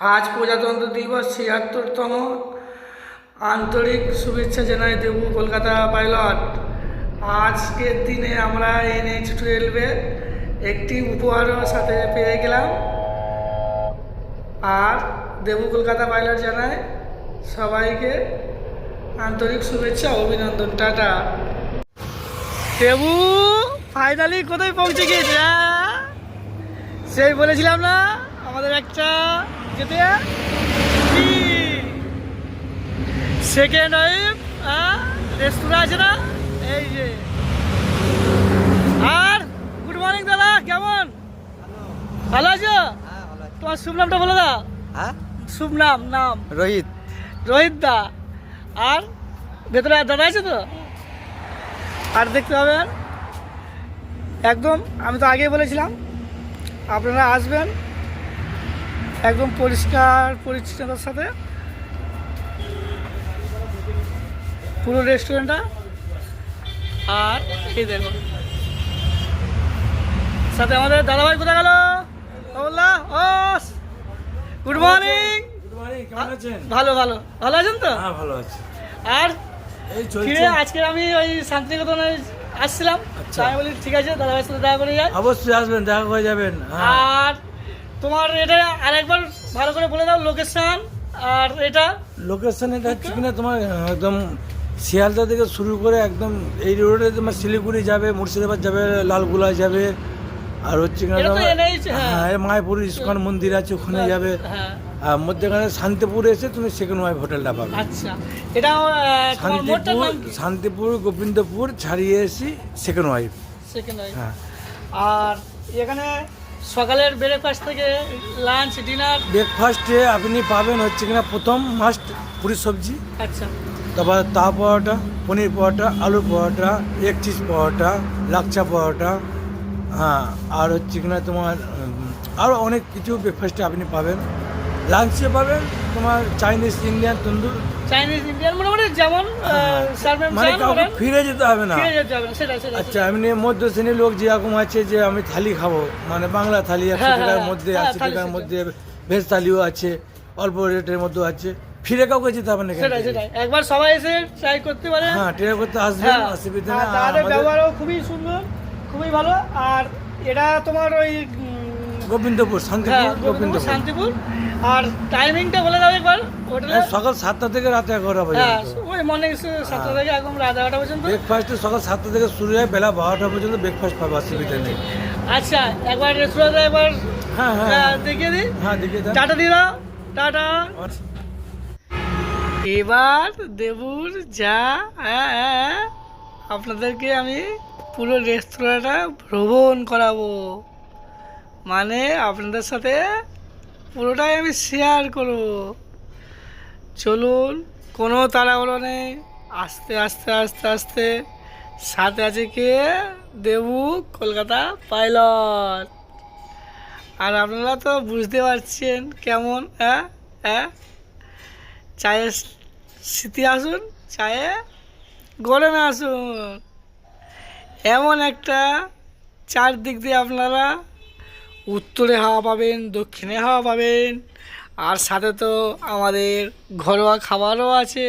আজ প্রজাতন্ত্র দিবস, ছিয়াত্তরতম আন্তরিক শুভেচ্ছা জানাই দেবু কলকাতা পাইলট। আজকের দিনে আমরা এনএইচ টুয়েলভে একটি উপহারও সাথে পেয়ে গেলাম। আর দেবু কলকাতা পাইলট জানায় সবাইকে আন্তরিক শুভেচ্ছা, অভিনন্দন, টাটা। দেবু ফাইনালি কোথায় পৌঁছে গিয়েছে? সেই বলেছিলাম না, আমাদের একটা যেতে সেকেন্ড ওয়াইফ রেস্তোরাঁ আছে না? এই যে। আর গুড মর্নিং দাদা কেমন? ভালো আছো? তোমার শুভ নামটা বলে দাও হ্যাঁ? শুভ নাম নাম। রোহিত। রোহিত দা। আর ভেতরে দাদা আছে তো? আর দেখতে পাবেন একদম আমি তো আগেই বলেছিলাম আপনারা আসবেন একদম পরিষ্কার পরিচ্ছন্নতার সাথে। পুরো রেস্টুরেন্টটা আর এই দেখুন সাথে আমাদের দাদাভাই কোথায় গেল? গুড মর্নিং ভালো ভালো ভালো। আছেন তো? হ্যাঁ ভালো আছি। আর ফিরে আজকে আমি ওই শান্তিনিকেতনে আসছিলাম। আচ্ছা। বলি ঠিক আছে দাদা ভাইয়ের সাথে দেখা করে যাই। অবশ্যই আসবেন দেখা হয়ে যাবেন। হ্যাঁ। আর তোমার এটা আরেকবার ভালো করে বলে দাও লোকেশন আর এটা। লোকেশন এটা হচ্ছে কিনা তোমার একদম শিয়ালদা থেকে শুরু করে একদম এই রোডে তোমার শিলিগুড়ি যাবে মুর্শিদাবাদ যাবে লালগুলা যাবে আর হচ্ছে হ্যাঁ। হ্যাঁ মায়াপুর ইস্কন মন্দির আছে ওখানে যাবে। হ্যাঁ। আর মধ্যেখানে শান্তিপুরে এসে তুমি সেকেন্ড ওয়াইফ হোটেলটা পাবে। আচ্ছা। এটা শান্তিপুর শান্তিপুর গোবিন্দপুর ছাড়িয়ে এসি সেকেন্ড ওয়াইফ সেকেন্ড হ্যাঁ। আর এখানে সকালের ব্রেকফাস্ট থেকে লাঞ্চ ডিনার ব্রেকফাস্টে আপনি পাবেন হচ্ছে কিনা প্রথম মাস্ট পুরি সবজি আচ্ছা। তারপর তা পরোটা পনির পরোটা আলু পরোটা এক চিজ পরোটা লাকচা পরোটা হ্যাঁ আর হচ্ছে কিনা তোমার আরও অনেক কিছু ব্রেকফাস্টে আপনি পাবেন। লাঞ্চে পাবেন তোমার Chinese Indian tandoor Chinese Indian মোটামুটি যেমন সার্ভেন মানে কাউকে ফিরে যেতে হবে না? সেটা সেটা আচ্ছা এমনি মধ্য শ্রেণির লোক যেরকম আছে যে আমি থালি খাব মানে বাংলা থালি একশো হ্যাঁ, টাকার হ্যাঁ, মধ্যে হ্যাঁ, আশি টাকার মধ্যে ভেজ থালিও আছে অল্প রেটের মধ্যে আছে। ফিরে কাউকে যেতে হবে না সেটাই সেটাই। একবার সবাই এসে ট্রাই করতে পারে। হ্যাঁ ট্রেনে করতে আসবে হ্যাঁ। অসুবিধা নেই তাদের ব্যবহারও খুবই সুন্দর খুবই ভালো। আর এটা তোমার ওই গোবিন্দপুর শান্তিপুর হ্যাঁ গোবিন্দপুর শান্তিপুর। আর টাইমিংটা বলে দাও একবার হোটেলে সকাল সাতটা থেকে রাত এগারোটা হ্যাঁ পর্যন্ত ওই মর্নিং সাতটা থেকে একদম রাত এগারোটা পর্যন্ত। ব্রেকফাস্ট সকাল সাতটা থেকে শুরু হয় বেলা বারোটা পর্যন্ত ব্রেকফাস্ট পাবে অসুবিধা নেই। আচ্ছা একবার রেস্টুরেন্টে একবার হ্যাঁ হ্যাঁ দেখিয়ে দিই। হ্যাঁ দেখিয়ে দেন টাটা দিয়ে দাও। টাটা। এবার দেবুর যা হ্যাঁ, হ্যাঁ, আপনাদেরকে আমি পুরো রেস্তোরাঁটা ভ্রমণ করাবো। মানে আপনাদের সাথে পুরোটাই আমি শেয়ার করব। চলুন, কোনো তাড়াহুড়ো নেই। আস্তে আস্তে আস্তে আস্তে সাথে আছে কে? দেবু, কলকাতা পাইলট। আর আপনারা তো বুঝতে পারছেন কেমন হ্যাঁ হ্যাঁ চায়ে স্মৃতি আসুন, চায়ে গরমে আসুন। এমন একটা চারদিক দিয়ে আপনারা উত্তরে হাওয়া পাবেন, দক্ষিণে হাওয়া পাবেন। আর সাথে তো আমাদের ঘরোয়া খাবারও আছে।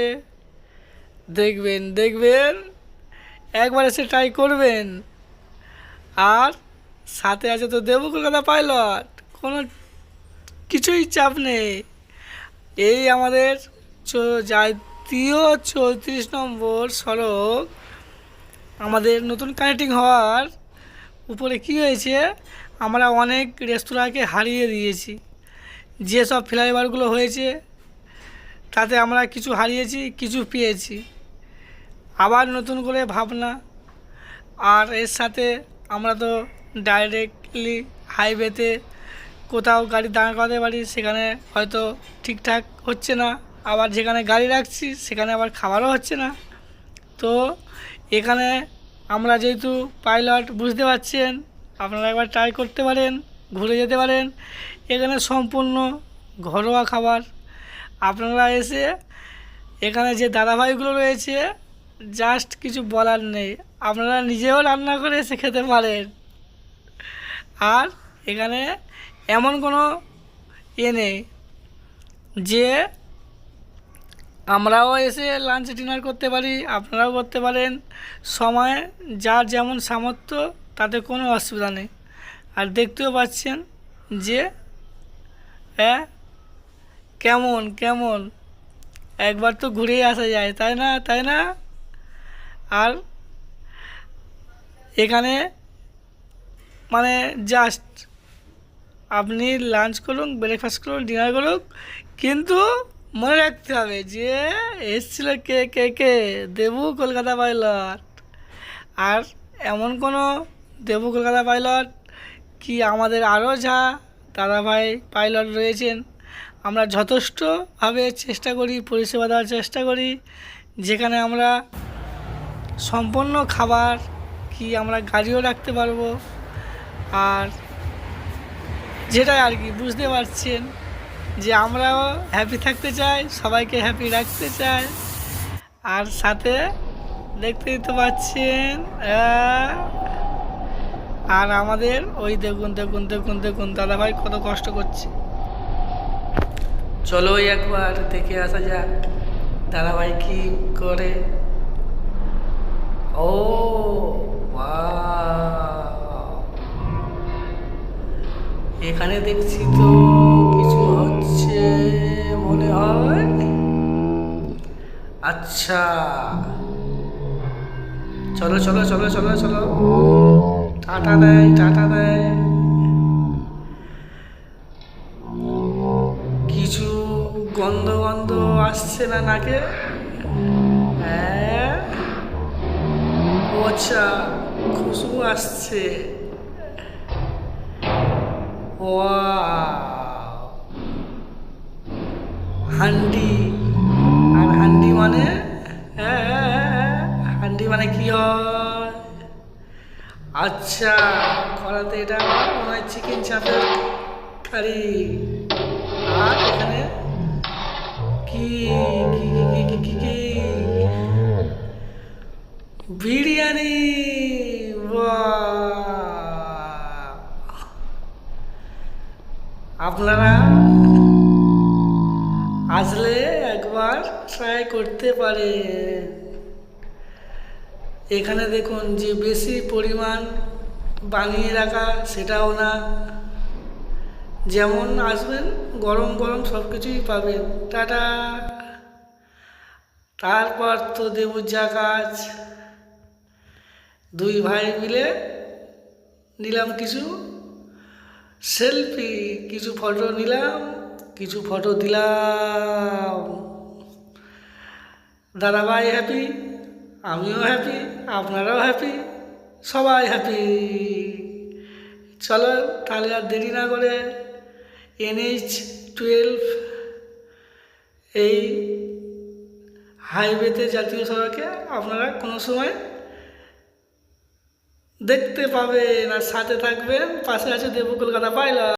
দেখবেন দেখবেন, একবার এসে ট্রাই করবেন। আর সাথে আছে তো দেবু কলকাতা পাইলট কোনো কিছুই চাপ নেই। এই আমাদের জাতীয় চৌত্রিশ নম্বর সড়ক। আমাদের নতুন কানেক্টিং হওয়ার উপরে কি হয়েছে? আমরা অনেক রেস্তোরাঁকে হারিয়ে দিয়েছি। যেসব ফ্লাইওভারগুলো হয়েছে, তাতে আমরা কিছু হারিয়েছি, কিছু পেয়েছি। আবার নতুন করে ভাবনা। আর এর সাথে আমরা তো ডাইরেক্টলি হাইওয়েতে কোথাও গাড়ি দাঁড় করাতে পারি, সেখানে হয়তো ঠিকঠাক হচ্ছে না। আবার যেখানে গাড়ি রাখছি, সেখানে আবার খাবারও হচ্ছে না। তো এখানে আমরা যেহেতু পাইলট বুঝতে পারছেন আপনারা একবার ট্রাই করতে পারেন, ঘুরে যেতে পারেন। এখানে সম্পূর্ণ ঘরোয়া খাবার। আপনারা এসে এখানে যে দাদাভাইগুলো রয়েছে জাস্ট কিছু বলার নেই। আপনারা নিজেও রান্না করে এসে খেতে পারেন। আর এখানে এমন কোনো ইয়ে নেই যে আমরাও এসে লাঞ্চ ডিনার করতে পারি, আপনারাও করতে পারেন। সময়, যার যেমন সামর্থ্য তাতে কোনো অসুবিধা নেই। আর দেখতেও পাচ্ছেন যে হ্যাঁ কেমন কেমন। একবার তো ঘুরেই আসা যায়, তাই না তাই না? আর এখানে মানে জাস্ট আপনি লাঞ্চ করুন ব্রেকফাস্ট করুন ডিনার করুন কিন্তু মনে রাখতে হবে যে, এসছিল কে কে কে? দেবু কলকাতা পাইলট। আর এমন কোনো দেবু কলকাতা পাইলট। কি আমাদের আরও যা দাদাভাই পাইলট রয়েছেন, আমরা যথেষ্টভাবে চেষ্টা করি, পরিষেবা দেওয়ার চেষ্টা করি, যেখানে আমরা সম্পূর্ণ খাবার কি আমরা গাড়িও রাখতে পারব। আর যেটাই আর কি, বুঝতে পারছেন যে আমরাও হ্যাপি থাকতে চাই, সবাইকে হ্যাপি রাখতে চাই। আর সাথে দেখতেই তো পাচ্ছেন আর আমাদের ওই দেখুন দেখুন দেখুন দেখুন, দাদাভাই কত কষ্ট করছে। চলো একবার দেখে আসা যাক, দাদাভাই কি করে? ও এখানে দেখছি তো কিছু হচ্ছে মনে হয়। আচ্ছা। চলো চলো চলো চলো চলো। টাটা দেয় টাটা দেয় কিছু গন্ধ গন্ধ আসছে না নাকে? হ্যাঁ? আচ্ছা খুশবু আসছে। হান্ডি। আর হান্ডি মানে? হ্যাঁ, হ্যাঁ, হান্ডি মানে কি হয়? আচ্ছা কড়াতে এটা আমার মনে হয় চিকেন চাপের আর এখানে কি কি কি কি কি বিরিয়ানি। আপনারা আসলে একবার ট্রাই করতে পারেন। এখানে দেখুন যে বেশি পরিমাণ বানিয়ে রাখা সেটাও না। যেমন আসবেন, গরম গরম সব কিছুই পাবেন। টাটা। তারপর তো দেবুজা কাজ দুই ভাই মিলে নিলাম কিছু সেলফি, কিছু ফটো নিলাম, কিছু ফটো দিলাম। দাদাভাই হ্যাপি আমিও হ্যাপি আপনারাও হ্যাপি সবাই হ্যাপি চলো তাহলে আর দেরি না করে এনএইচ টুয়েলভ এই হাইওয়েতে জাতীয় সড়কে আপনারা কোনো সময় দেখতে পাবেন আর সাথে থাকবেন। পাশে আছে দেব কলকাতা পাইলা